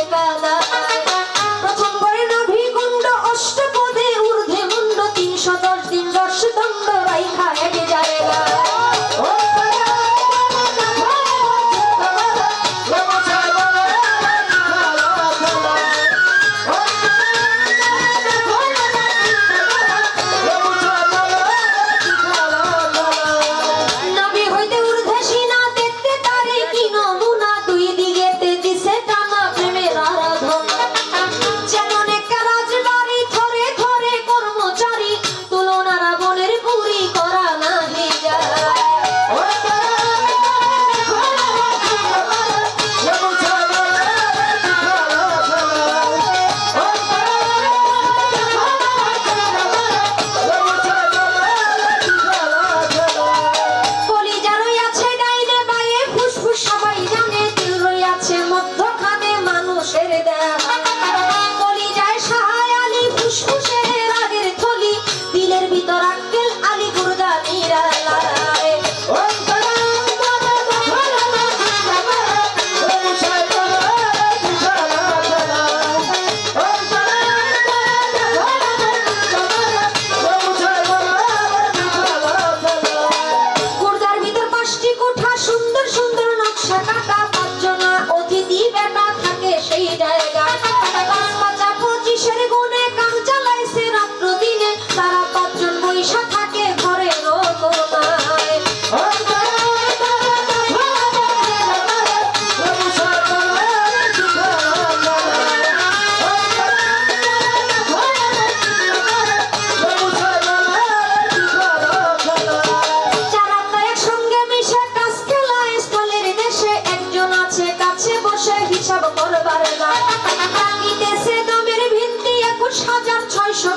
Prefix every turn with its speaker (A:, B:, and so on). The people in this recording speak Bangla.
A: levava ভিতরাঙ্গ হাজার ছয়শো